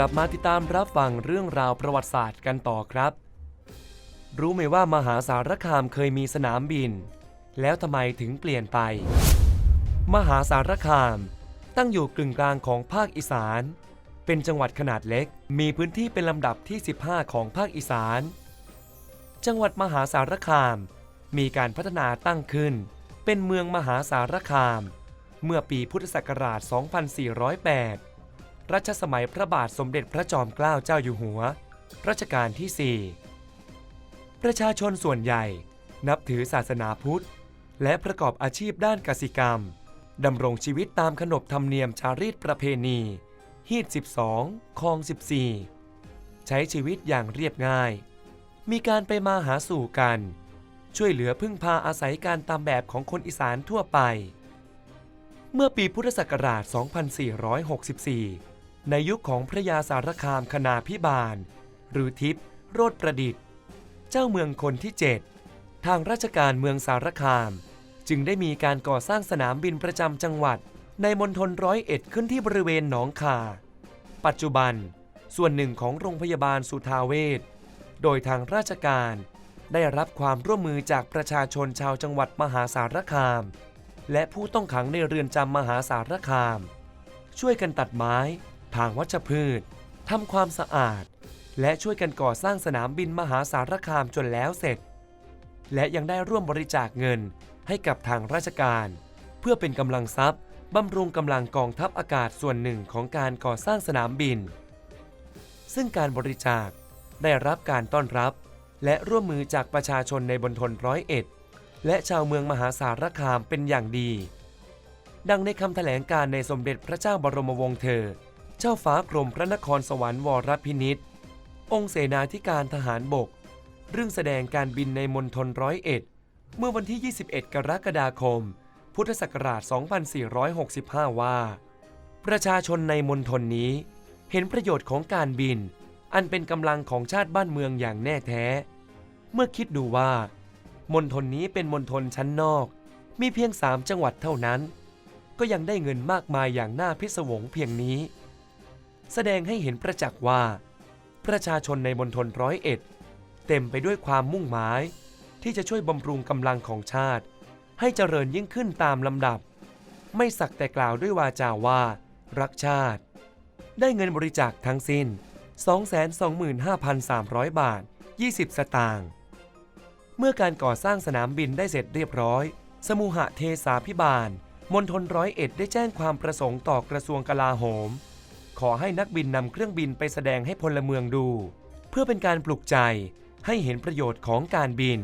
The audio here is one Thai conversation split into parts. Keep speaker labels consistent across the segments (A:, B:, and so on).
A: ลับมาติดตามรับฟังเรื่องราวประวัติศาสตร์กันต่อครับ รู้ไหมว่ามหาสารคามเคยมีสนามบิน แล้วทำไมถึงเปลี่ยนไป มหาสารคาม ตั้งอยู่กึ่งกลางของภาคอีสาน เป็นจังหวัดขนาดเล็ก มีพื้นที่เป็นลำดับที่ 15 ของภาคอีสาน จังหวัดมหาสารคาม มีการพัฒนาตั้งขึ้น เป็นเมืองมหาสารคาม เมื่อปีพุทธศักราช 2408 รัชสมัยพระบาทสมเด็จพระจอมเกล้าเจ้าอยู่หัว รัชกาลที่ 4 ประชาชนส่วนใหญ่นับถือศาสนาพุทธ และประกอบอาชีพด้านกสิกรรมดำรงชีวิตตามขนบธรรมเนียมจารีตประเพณี ฮีด 12คลอง 14 ใช้ชีวิตอย่างเรียบง่าย มีการไปมาหาสู่กัน ช่วยเหลือพึ่งพาอาศัยการตามแบบของคนอีสานทั่วไป เมื่อปีพุทธศักราช 2464 ในยุคของพระยาสารคามคณาพิบาล หรือทิพย์โรดประดิษฐ์ เจ้าเมืองคนที่ 7 ทางราชการเมืองสารคาม จึงได้มีการก่อสร้างสนามบินประจำจังหวัด ในมณฑลร้อยเอ็ดขึ้นที่บริเวณหนองคา ปัจจุบัน ส่วนหนึ่งของโรงพยาบาลสุทาเวชโดยทางราชการได้รับความร่วมมือจากประชาชนชาวจังหวัดมหาสารคาม และผู้ต้องขังในเรือนจำมหาสารคาม ช่วยกันตัดไม้ ทางวัชพืชทำความสะอาด และช่วยกันก่อสร้างสนามบินมหาสารคามจนแล้วเสร็จ และยังได้ร่วมบริจาคเงินให้กับทางราชการ เพื่อเป็นกำลังทรัพย์บำรุงกำลังกองทัพอากาศส่วนหนึ่งของการก่อสร้างสนามบิน ซึ่งการบริจาคได้รับการต้อนรับ และร่วมมือจากประชาชนในบนทนร้อยเอ็ดและชาวเมืองมหาสารคามเป็นอย่างดี ดังในคำแถลงการในสมเด็จพระเจ้าบรมวงศ์เธอ เจ้าฟ้ากรมพระนครสวรรค์วรพินิษองค์เสนาธิการทหารบก เรื่องแสดงการบินในมณฑลร้อยเอ็ด เมื่อวันที่ 21 กรกฎาคม พุทธศักราช 2465 ว่า ประชาชนในมณฑลนี้ เห็นประโยชน์ของการบิน อันเป็นกำลังของชาติบ้านเมืองอย่างแน่แท้ เมื่อคิดดูว่ามณฑลนี้เป็นมณฑลชั้นนอก มีเพียงสามจังหวัดเท่านั้น ก็ยังได้เงินมากมายอย่างน่าพิศวงเพียงนี้ แสดงให้เห็นประจักษ์ว่า ประชาชนในมณฑลร้อยเอ็ดเต็มไปด้วยความมุ่งหมาย ที่จะช่วยบำรุงกำลังของชาติ ให้เจริญยิ่งขึ้นตามลำดับ ไม่สักแต่กล่าวด้วยวาจาว่า รักชาติ ได้เงินบริจาคทั้งสิ้น 225,300 บาท 20 สตางค์เมื่อการก่อสร้างสนามบินได้เสร็จเรียบร้อย สมุหเทสาพิบาลมณฑลร้อยเอ็ดได้แจ้งความประสงค์ต่อกระทรวงกลาโหม ขอให้นักบินนำเครื่องบินไปแสดงให้พลเมืองดู เพื่อเป็นการปลุกใจให้เห็นประโยชน์ของการบิน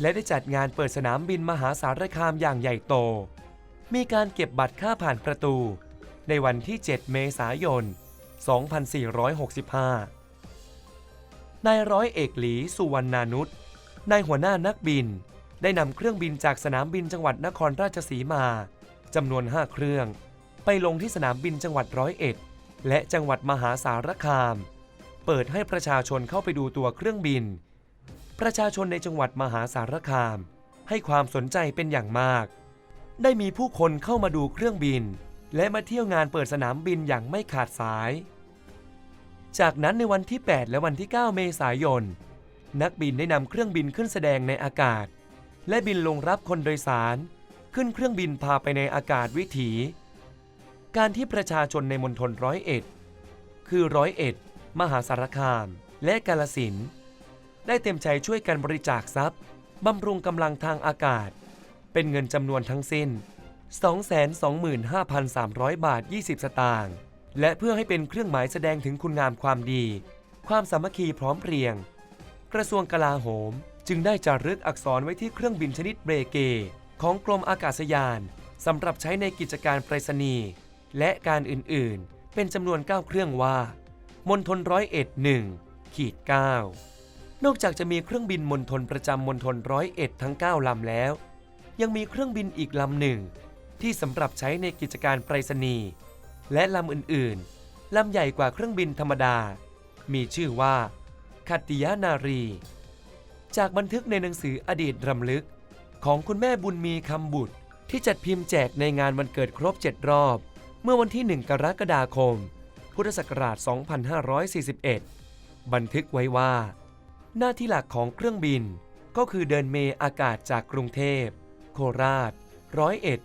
A: และได้จัดงานเปิดสนามบินมหาสารคามอย่างใหญ่โต มีการเก็บบัตรค่าผ่านประตู ในวันที่ 7 เมษายน 2465 นายร้อยเอกหลีสุวรรณานุษนายหัวหน้านักบิน ได้นำเครื่องบินจากสนามบินจังหวัดนครราชสีมาจำนวน 5 เครื่อง ไปลงที่สนามบินจังหวัดร้อยเอ็ด และจังหวัดมหาสารคาม เปิดให้ประชาชนเข้าไปดูตัวเครื่องบิน ประชาชนในจังหวัดมหาสารคาม ให้ความสนใจเป็นอย่างมาก ได้มีผู้คนเข้ามาดูเครื่องบิน และมาเที่ยวงานเปิดสนามบินอย่างไม่ขาดสาย จากนั้นในวันที่ 8 และวันที่ 9 เมษายน นักบินได้นำเครื่องบินขึ้นแสดงในอากาศ และบินลงรับคนโดยสาร ขึ้นเครื่องบินพาไปในอากาศวิถี การที่ประชาชนในมณฑลร้อยเอ็ด คือร้อยเอ็ด มหาสารคาม และกาลสิน ได้เต็มใจช่วยกันบริจาคทรัพย์บำรุงกำลังทางอากาศ เป็นเงินจำนวนทั้งสิ้น 225,300 บาท 20 สตางค์ และเพื่อให้เป็นเครื่องหมายแสดงถึงคุณงามความดี ความสามัคคีพร้อมเพรียง กระทรวงกลาโหมจึงได้จารึกอักษรไว้ที่เครื่องบินชนิดเบรเก ของกรมอากาศยานสำหรับใช้ในกิจการไปรษณีย์ และการอื่นๆ เป็นจำนวน 9 เครื่องว่ามณฑลร้อยเอ็ดหนึ่งขีด9นอกจากจะมีเครื่องบินมณฑลประจำมณฑลร้อยเอ็ดทั้ง 9 ลำแล้ว ยังมีเครื่องบินอีกลำหนึ่ง ที่สำหรับใช้ในกิจการไปรษณีย์และลำอื่นๆ ลำใหญ่กว่าเครื่องบินธรรมดา มีชื่อว่าคัตติยานารี จากบันทึกในหนังสืออดีตรำลึก ของคุณแม่บุญมีคำบุตรที่จัดพิมพ์แจกในงานวันเกิดครบ 7 รอบ เมื่อวันที่ 1 กรกฎาคม พุทธศักราช 2541 บันทึกไว้ว่า หน้าที่หลักของเครื่องบินก็คือเดินเมอากาศจากกรุงเทพ โคราช ร้อยเอ็ด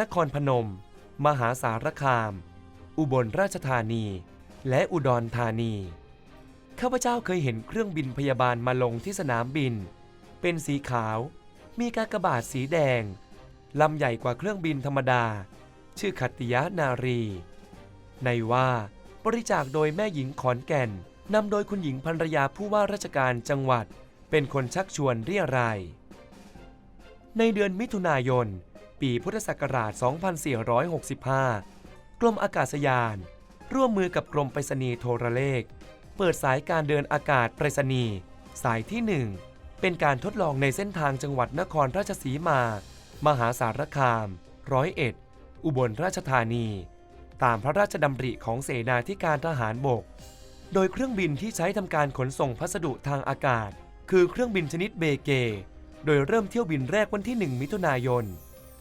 A: นครพนม มหาสารคาม อุบลราชธานี และอุดรธานี ข้าพเจ้าเคยเห็นเครื่องบินพยาบาลมาลงที่สนามบิน เป็นสีขาว มีกากบาทสีแดง ลำใหญ่กว่าเครื่องบินธรรมดา ชื่อขัตติยะนารี ในว่าบริจาคโดยแม่หญิงขอนแก่นนำโดยคุณหญิงภรรยาผู้ว่าราชการจังหวัด เป็นคนชักชวนเรียรายในเดือนมิถุนายน ปีพุทธศักราช 2465 กรมอากาศยาน ร่วมมือกับกรมไปรษณีย์โทรเลข เปิดสายการเดินอากาศไปรษณีย์สายที่ 1 เป็นการทดลองในเส้นทางจังหวัดนครราชสีมา มหาสารคาม ร้อยเอ็ด อุบลราชธานี ตามพระราชดำริของเสนาธิการทหารบก โดยเครื่องบินที่ใช้ทำการขนส่งพัสดุทางอากาศ คือเครื่องบินชนิดเบเก โดยเริ่มเที่ยวบินแรกวันที่ 1 มิถุนายน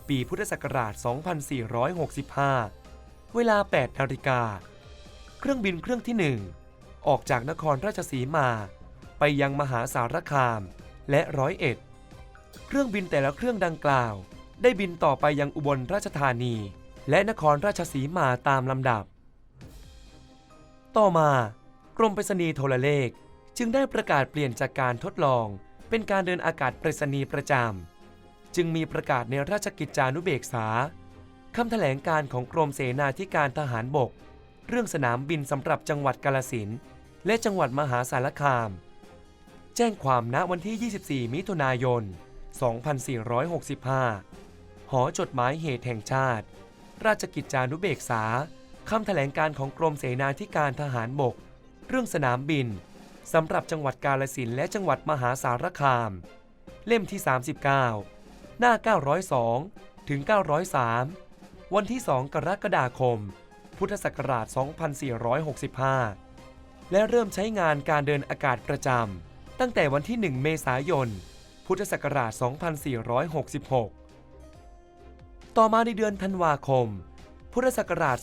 A: ปีพุทธศักราช 2465 เวลา 8 นาฬิกา เครื่องบินเครื่องที่ 1 ออกจากนครราชสีมา ไปยังมหาสารคามและร้อยเอ็ด เครื่องบินแต่ละเครื่องดังกล่าว ได้บินต่อไปยังอุบลราชธานี และนครราชสีมาตามลำดับ ต่อมากรมไปรษณีย์โทรเลข จึงได้ประกาศเปลี่ยนจากการทดลอง เป็นการเดินอากาศไปรษณีย์ประจำจึงมีประกาศในราชกิจจานุเบกษาคำแถลงการของกรมเสนาธิการทหารบก เรื่องสนามบินสำหรับจังหวัดกาลสินและจังหวัดมหาสารคาม แจ้งความณวันที่ 24 มิถุนายน 2465 หอจดหมายเหตุแห่งชาติ ราชกิจจานุเบกษาคำแถลงการของกรมเสนาธิการทหารบก เรื่องสนามบินสำหรับจังหวัดกาลสินและจังหวัดมหาสารคาม เล่มที่ 39 หน้า 902 ถึง 903 วันที่ 2 กรกฎาคม พุทธศักราช 2465 และเริ่มใช้งานการเดินอากาศประจำตั้งแต่วันที่ 1 เมษายน พุทธศักราช 2466 ต่อมาในเดือนธันวาคม พุทธศักราช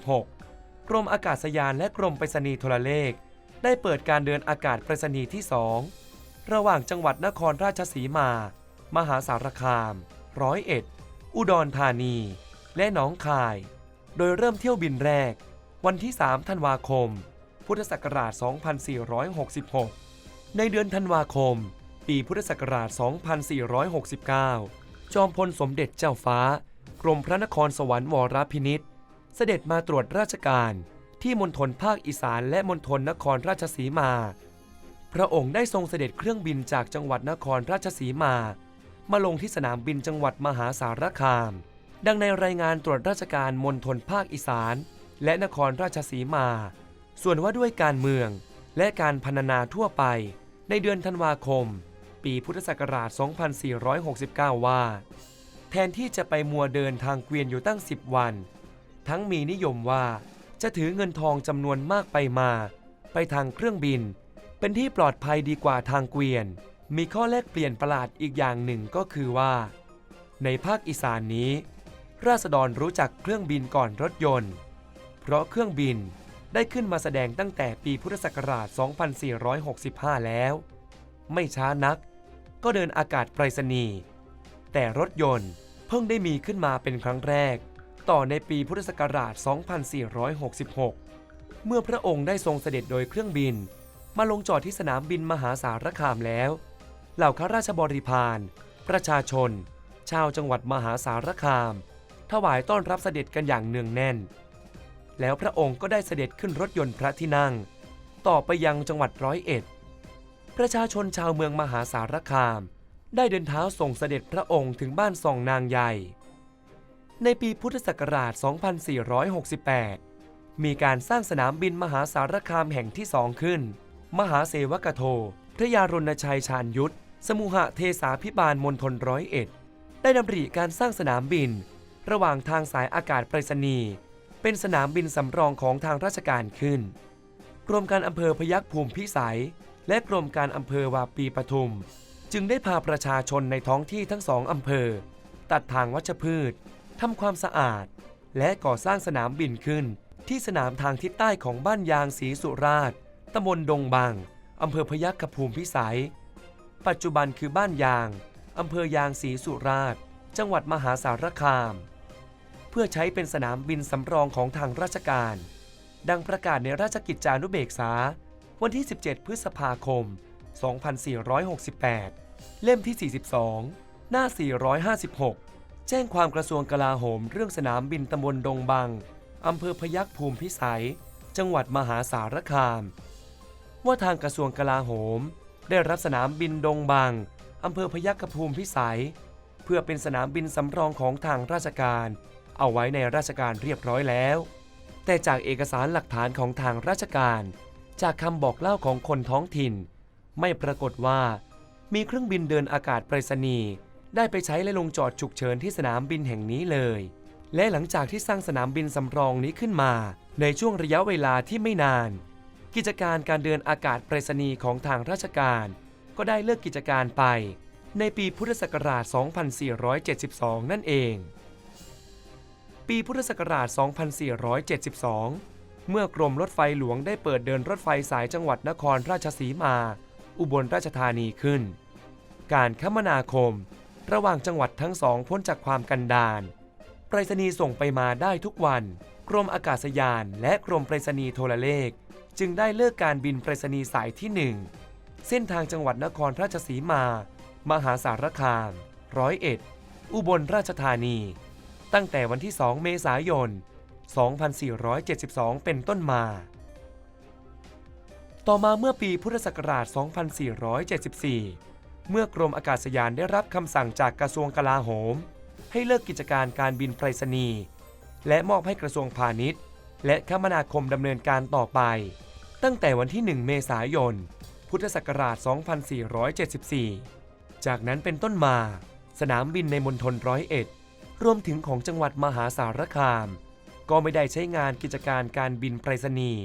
A: 2466 กรมอากาศยานและกรมไปรษณีย์โทรเลข ได้เปิดการเดินอากาศไปรษณีย์ที่ 2 ระหว่างจังหวัดนครราชสีมา มหาสารคาม ร้อยเอ็ด อุดรธานี และหนองคาย โดยเริ่มเที่ยวบินแรก วันที่ 3 ธันวาคม พุทธศักราช 2466 ในเดือนธันวาคม ปีพุทธศักราช 2469 จอมพลสมเด็จเจ้าฟ้า กรมพระนครสวรรค์วรพินิษเสด็จมาตรวจราชการ ที่มณฑลภาคอีสานและมณฑลนครราชสีมา พระองค์ได้ทรงเสด็จเครื่องบินจากจังหวัดนครราชสีมา มาลงที่สนามบินจังหวัดมหาสารคาม ดังในรายงานตรวจราชการมณฑลภาคอีสาน และนครราชสีมา ส่วนว่าด้วยการเมืองและการพรรณนาทั่วไป ในเดือนธันวาคม ปีพุทธศักราช 2469 ว่า แทนที่จะไปมัวเดินทางเกวียนอยู่ตั้ง 10 วัน ทั้งมีนิยมว่าจะถือเงินทองจำนวนมากไปมา ไปทางเครื่องบิน เป็นที่ปลอดภัยดีกว่าทางเกวียน มีข้อแลกเปลี่ยนประหลาดอีกอย่างหนึ่งก็คือว่า ในภาคอีสานนี้ ราษฎรรู้จักเครื่องบินก่อนรถยนต์ เพราะเครื่องบินได้ขึ้นมาแสดงตั้งแต่ปีพุทธศักราช 2465 แล้ว ไม่ช้านัก ก็เดินอากาศไปรษณีย์แต่รถยนต์เพิ่งได้มีขึ้นมาเป็นครั้งแรก ต่อในปีพุทธศักราช 2466 เมื่อพระองค์ได้ทรงเสด็จโดยเครื่องบิน มาลงจอดที่สนามบินมหาสารคามแล้ว เหล่าข้าราชบริพาร ประชาชน ชาวจังหวัดมหาสารคาม ถวายต้อนรับเสด็จกันอย่างเนืองแน่น แล้วพระองค์ก็ได้เสด็จขึ้นรถยนต์พระที่นั่ง ต่อไปยังจังหวัดร้อยเอ็ด ประชาชนชาวเมืองมหาสารคาม ได้เดินเท้าส่งเสด็จพระองค์ถึงบ้านส่องนางใหญ่ ในปีพุทธศักราช 2468 มีการสร้างสนามบินมหาสารคามแห่งที่สองขึ้น มหาเสวกโท พระยารณชัยชาญยุทธ สมุหะเทสาพิบาลมณฑลร้อยเอ็ด ได้ดำริการสร้างสนามบิน ระหว่างทางสายอากาศไปรษณีย์เป็นสนามบินสำรองของทางราชการขึ้นกรมการอำเภอพยัคฆ์ภูมิพิสัย และกรมการอำเภอวาปีปทุม จึงได้พาประชาชนในท้องที่ทั้งสองอำเภอ ตัดทางวัชพืชทำความสะอาด และก่อสร้างสนามบินขึ้น ที่สนามทางทิศใต้ของบ้านยางศรีสุราษฎร์ตำบลดงบางอำเภอพยัคฆภูมิพิสัย ปัจจุบันคือบ้านยางอำเภอยางศรีสุราษฎร์จังหวัดมหาสารคาม เพื่อใช้เป็นสนามบินสำรองของทางราชการ ดังประกาศในราชกิจจานุเบกษา วันที่ 17 พฤษภาคม 2468 เล่มที่ 42 หน้า 456 แจ้งความกระทรวงกลาโหม เรื่องสนามบินตำบลดงบัง อำเภอพยัคฆภูมิพิสัย จังหวัดมหาสารคาม ว่าทางกระทรวงกลาโหม ได้รับสนามบินดงบัง อำเภอพยัคฆภูมิพิสัย เพื่อเป็นสนามบินสำรองของทางราชการ เอาไว้ในราชการเรียบร้อยแล้ว แต่จากเอกสารหลักฐานของทางราชการ จากคำบอกเล่าของคนท้องถิ่น ไม่ปรากฏว่า มีเครื่องบินเดินอากาศไปรษณีย์ได้ไปใช้และลงจอดฉุกเฉินที่สนามบินแห่งนี้เลย และหลังจากที่สร้างสนามบินสำรองนี้ขึ้นมา ในช่วงระยะเวลาที่ไม่นาน กิจการการเดินอากาศไปรษณีย์ของทางราชการ ก็ได้เลิกกิจการไป ในปีพุทธศักราช 2472 นั่นเอง ปีพุทธศักราช 2472 เมื่อกรมรถไฟหลวงได้เปิดเดินรถไฟสายจังหวัดนครราชสีมา อุบลราชธานีขึ้น การคมนาคม ระหว่างจังหวัดทั้งสองพ้นจากความกันดารไปรษณีย์ส่งไปมาได้ทุกวัน กรมอากาศยานและกรมไปรษณีย์โทรเลข จึงได้เลิกการบินไปรษณีย์สายที่ 1 เส้นทางจังหวัดนครราชสีมา มหาสารคามร้อยเอ็ดอุบลราชธานี ตั้งแต่วันที่ 2 เมษายน 2472 เป็นต้นมา ต่อมาเมื่อปีพุทธศักราช 2474 เมื่อกรมอากาศยานได้รับคำสั่งจากกระทรวงกลาโหม ให้เลิกกิจการการบินไปรษณีย์และมอบให้กระทรวงพาณิชย์ และคมนาคมดำเนินการต่อไป ตั้งแต่วันที่ 1 เมษายน พุทธศักราช 2474 จากนั้นเป็นต้นมา สนามบินในมณฑลร้อยเอ็ดรวมถึงของจังหวัดมหาสารคาม ก็ไม่ได้ใช้งานกิจการการบินไปรษณีย์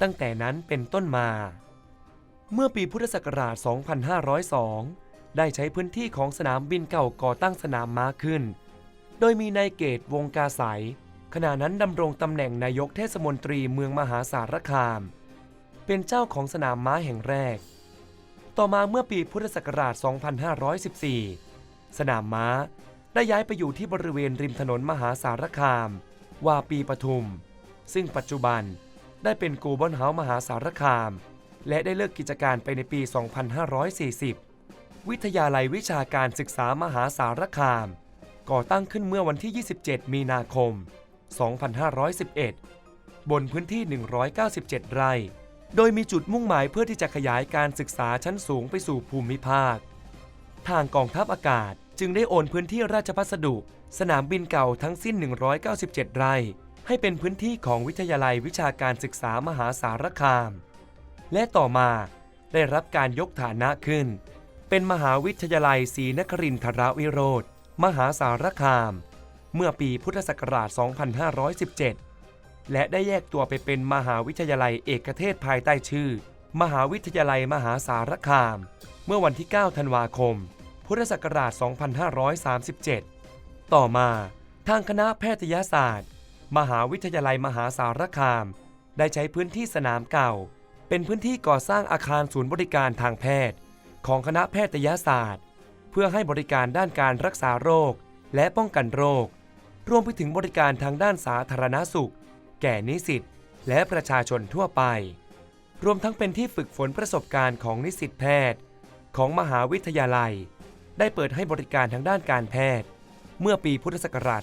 A: ตั้งแต่นั้นเป็นต้นมา เมื่อปีพุทธศักราช 2502 ได้ใช้พื้นที่ของสนามบินเก่าก่อตั้งสนามม้าขึ้น โดยมีนายเกตวงกาสายขณะนั้นดำรงตำแหน่งนายกเทศมนตรีเมืองมหาสารคาม เป็นเจ้าของสนามม้าแห่งแรก ต่อมาเมื่อปีพุทธศักราช 2514 สนามม้าได้ย้ายไปอยู่ที่บริเวณริมถนนมหาสารคาม วาปีปทุม ซึ่งปัจจุบันได้เป็นกูบอนเฮาส์มหาสารคาม และได้เลิกกิจการไปในปี 2540 วิทยาลัยวิชาการศึกษามหาสารคาม ก่อตั้งขึ้นเมื่อวันที่ 27 มีนาคม 2511 บนพื้นที่ 197 ไร่ โดยมีจุดมุ่งหมายเพื่อที่จะขยายการศึกษาชั้นสูงไปสู่ภูมิภาค ทางกองทัพอากาศจึงได้โอนพื้นที่ราชพัสดุ สนามบินเก่าทั้งสิ้น 197 ไร่ ให้เป็นพื้นที่ของวิทยาลัยวิชาการศึกษามหาสารคาม และต่อมาได้รับการยกฐานะขึ้น เป็นมหาวิทยาลัยศรีนครินทรวิโรธมหาสารคาม เมื่อปีพุทธศักราช 2517 และได้แยกตัวไปเป็นมหาวิทยาลัยเอกเทศภายใต้ชื่อ มหาวิทยาลัยมหาสารคาม เมื่อวันที่ 9 ธันวาคม พุทธศักราช 2537 ต่อมาทางคณะแพทยศาสตร์ มหาวิทยาลัยมหาสารคาม ได้ใช้พื้นที่สนามเก่า เป็นพื้นที่ก่อสร้างอาคารศูนย์บริการทางแพทย์ ของคณะแพทยศาสตร์ เพื่อให้บริการด้านการรักษาโรค และป้องกันโรค รวมไปถึงบริการทางด้านสาธารณสุข แก่นิสิตและประชาชนทั่วไป รวมทั้งเป็นที่ฝึกฝนประสบการณ์ของนิสิตแพทย์ ของมหาวิทยาลัย ได้เปิดให้บริการทางด้านการแพทย์ เมื่อปีพุทธศักราช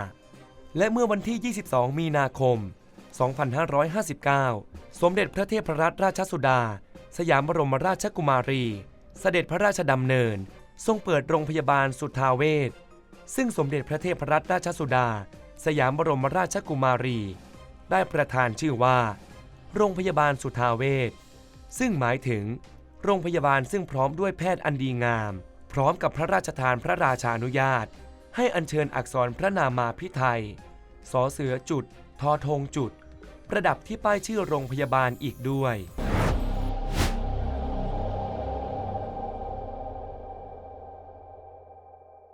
A: 2555 และเมื่อวันที่ 22 มีนาคม 2559 สมเด็จพระเทพรัตนราชสุดา สยามบรมราชกุมารี เสด็จพระราชดำเนิน ทรงเปิดโรงพยาบาลสุทาเวชซึ่งสมเด็จพระเทพรัตนราชสุดา สยามบรมราชกุมารี ได้ประทานชื่อว่า โรงพยาบาลสุทาเวชซึ่งหมายถึง โรงพยาบาลซึ่งพร้อมด้วยแพทย์อันดีงาม ร้อมกับพระราชทานพระราชานุญาต ให้อัญเชิญอักษรพระนามาพิไทยสอเสือจุด ทอธงจุด ประดับที่ป้ายชื่อโรงพยาบาลอีกด้วย